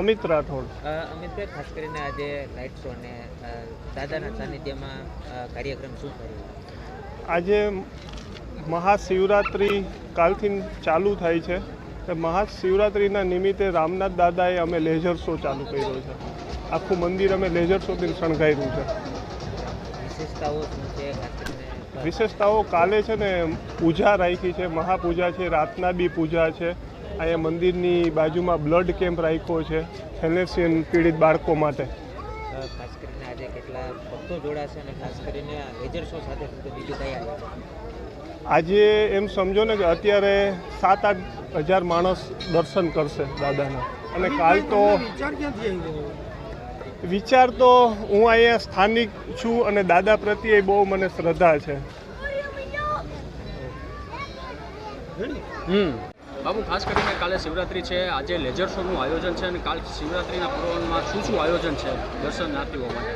અમિત રાઠોડ. અમિતભાઈ ખાસ કરીને આજે લાઇટ શો અને દાદાના સાનિધ્યમાં કાર્યક્રમ શું કર્યો? આજે મહાશિવરાત્રિ કાલથી ચાલુ થાય છે. તે મહાશિવરાત્રિના નિમિત્તે રામનાથ દાદાએ અમે લેઝર શો ચાલુ કર્યો છે. આખું મંદિર અમે લેઝર શોથી શણગાર્યું છે. વિશેષતાઓ શું છે? વિશેષતાઓ કાલે છે ને પૂજા રાખી છે. મહાપૂજા છે રાતના બી પૂજા છે. અહીંયા મંદિરની બાજુમાં બ્લડ કેમ્પ રાખ્યો છે થેલેસિયન પીડિત બાળકો માટે. ખાસ કરીને આજે કેટલા ભક્તો જોડાશે અને ખાસ કરીને લેજર શો સાથે બીજું કઈ આવે આજે એમ સમજો ને કે અત્યારે સાત આઠ હજાર માણસ દર્શન કરશે દાદાના. અને કાલ તો વિચાર તો હું અહીંયા સ્થાનિક છું અને દાદા પ્રત્યે બહુ મને શ્રદ્ધા છે. બાબુ, ખાસ કરીને કાલે શિવરાત્રી છે. આજે લેઝર શોનું આયોજન છે અને કાલ શિવરાત્રીના પર્વમાં શું શું આયોજન છે દર્શનાર્થીઓ માટે?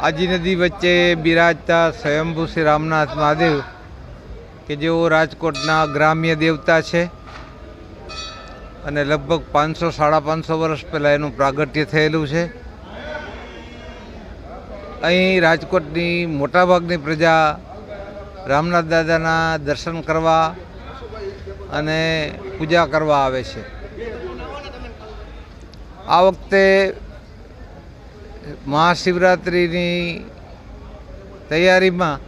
આજી નદી વચ્ચે બિરાજતા સ્વયંભૂ શ્રી રામનાથ મહાદેવ, કે જેઓ રાજકોટના ગ્રામ્ય દેવતા છે અને લગભગ પાંચસો, સાડા પાંચસો વર્ષ પહેલાં એનું પ્રાગટ્ય થયેલું છે. અહીં રાજકોટની મોટાભાગની પ્રજા રામનાથ દાદાના દર્શન કરવા અને પૂજા કરવા આવે છે. આ વખતે મહાશિવરાત્રિની તૈયારીમાં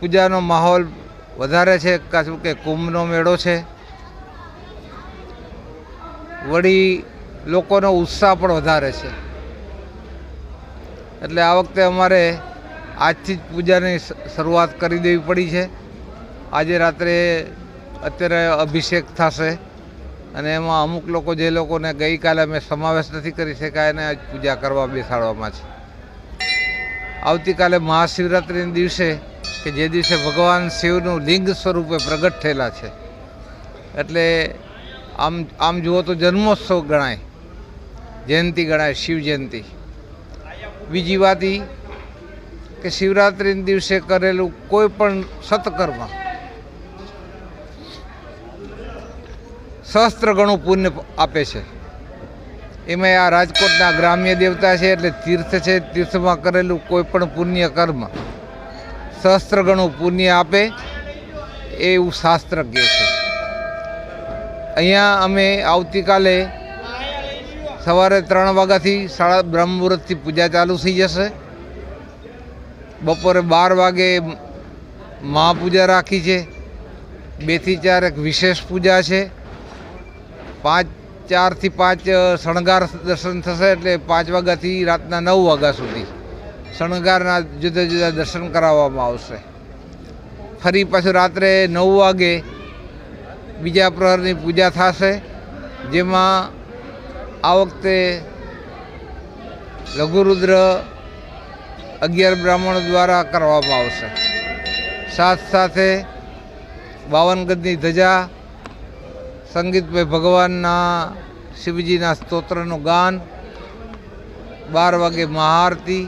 પૂજાનો માહોલ વધારે છે કાચું કે કુંભનો મેળો છે. વળી લોકોનો ઉત્સાહ પણ વધારે છે. એટલે આ વખતે અમારે આજથી જ પૂજાની શરૂઆત કરી દેવી પડી છે. આજે રાત્રે અત્યારે અભિષેક થશે અને એમાં અમુક લોકો જે લોકોને ગઈકાલે અમે સમાવેશ નથી કરી શક્યા, એને આજ પૂજા કરવા બેસાડવામાં છે. આવતીકાલે મહાશિવરાત્રિના દિવસે કે જે દિવસે ભગવાન શિવનું લિંગ સ્વરૂપે પ્રગટ થયેલા છે. એટલે આમ આમ જુઓ તો જન્મોત્સવ ગણાય. જયંતિ ગણાય, શિવ જયંતિ. બીજી વાત એ કે શિવરાત્રિના દિવસે કરેલું કોઈ પણ સત્કર્મ સહસ્ત્ર ગણું પુણ્ય આપે છે. એમાં આ રાજકોટના ગ્રામ્ય દેવતા છે એટલે તીર્થ છે, તીર્થમાં કરેલું કોઈ પણ પુણ્ય કર્મ. સહસ્ત્ર ગણું પુણ્ય આપે, એવું શાસ્ત્ર કહે છે. અહીંયા અમે આવતીકાલે સવારે ત્રણ વાગ્યાથી સાડા બ્રહ્મ પૂજા ચાલુ થઈ જશે. બપોરે બાર વાગે મહાપૂજા રાખી છે. બેથી ચાર એક વિશેષ પૂજા છે. પાંચ, ચારથી પાંચ શણગાર દર્શન થશે એટલે પાંચ વાગ્યાથી રાતના નવ વાગ્યા સુધી શણગારના જુદા જુદા દર્શન કરાવવામાં આવશે. ફરી પાછું રાત્રે નવ વાગે બીજા પ્રહરની પૂજા થશે, જેમાં આ વખતે લઘુરુદ્ર અગિયાર બ્રાહ્મણો દ્વારા કરવામાં આવશે. સાથ સાથે બાવન ગજની ધજા સંગીતભાઈ ભગવાનના શિવજીના સ્તોત્રનું ગાન, બાર વાગે મહાઆરતી,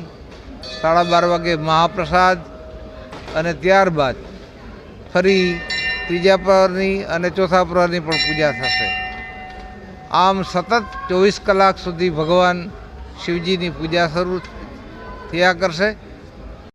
સાડા બાર વાગે મહાપ્રસાદ અને ત્યારબાદ ફરી ત્રીજા પ્રહરની અને ચોથા પ્રહરની પણ પૂજા થશે. આમ સતત ચોવીસ કલાક સુધી ભગવાન શિવજીની પૂજા શરૂ થયા કરશે.